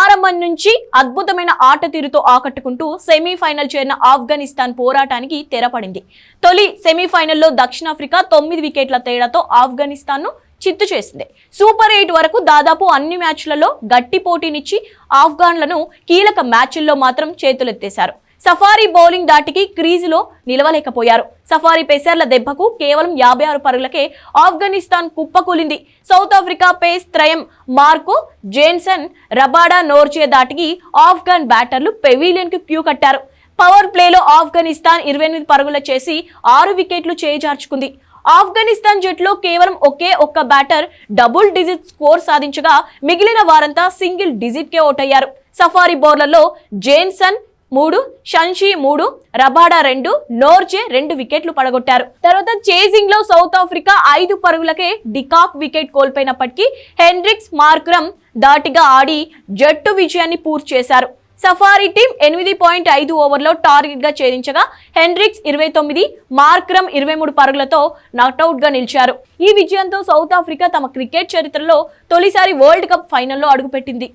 ఆరంభం నుంచి అద్భుతమైన ఆట తీరుతో ఆకట్టుకుంటూ సెమీఫైనల్ చేరిన ఆఫ్ఘనిస్తాన్ పోరాటానికి తెరపడింది. తొలి సెమీఫైనల్లో దక్షిణాఫ్రికా తొమ్మిది వికెట్ల తేడాతో ఆఫ్ఘనిస్తాన్ను చిత్తు చేసింది. సూపర్ ఎయిట్ వరకు దాదాపు అన్ని మ్యాచ్లలో గట్టి పోటీనిచ్చి ఆఫ్ఘాన్లను కీలక మ్యాచ్ల్లో మాత్రం చేతులెత్తేశారు. సఫారీ బౌలింగ్ దాటికి క్రీజులో నిలవలేకపోయారు. సఫారీ పేసర్ల దెబ్బకు కేవలం యాభై ఆరు పరుగులకే ఆఫ్ఘనిస్తాన్ కుప్పకూలింది సౌత్ ఆఫ్రికా పేస్ త్రయం మార్కో జేన్సన్ రబాడా నోర్చే దాటికి ఆఫ్ఘన్ బ్యాటర్లు పెవీలియన్కు క్యూ కట్టారు. పవర్ ప్లేలో ఆఫ్ఘనిస్తాన్ ఇరవై ఎనిమిది పరుగుల చేసి ఆరు వికెట్లు చేజార్చుకుంది. ఆఫ్ఘనిస్తాన్ జట్లో కేవలం ఒకే ఒక్క బ్యాటర్ డబుల్ డిజిట్ స్కోర్ సాధించగా మిగిలిన వారంతా సింగిల్ డిజిట్కే ఓటయ్యారు. సఫారీ బౌలర్లో జేన్సన్ మూడు షన్షి మూడు రబాడా రెండు నోర్జే రెండు వికెట్లు పడగొట్టారు. తర్వాత చేజింగ్లో సౌత్ ఆఫ్రికా ఐదు పరుగులకే డికాక్ వికెట్ కోల్పోయినప్పటికీ హెన్రిక్స్ మార్క్రమ్ దాటిగా ఆడి జట్టు విజయాన్ని పూర్తి చేశారు. సఫారీ టీం ఎనిమిది పాయింట్ ఐదు ఓవర్లో టార్గెట్గా ఛేదించగా హెన్రిక్స్ ఇరవై తొమ్మిది మార్క్రమ్ ఇరవై మూడు పరుగులతో నాట్అవుట్గా నిలిచారు. ఈ విజయంతో సౌత్ ఆఫ్రికా తమ క్రికెట్ చరిత్రలో తొలిసారి వరల్డ్ కప్ ఫైనల్లో అడుగుపెట్టింది.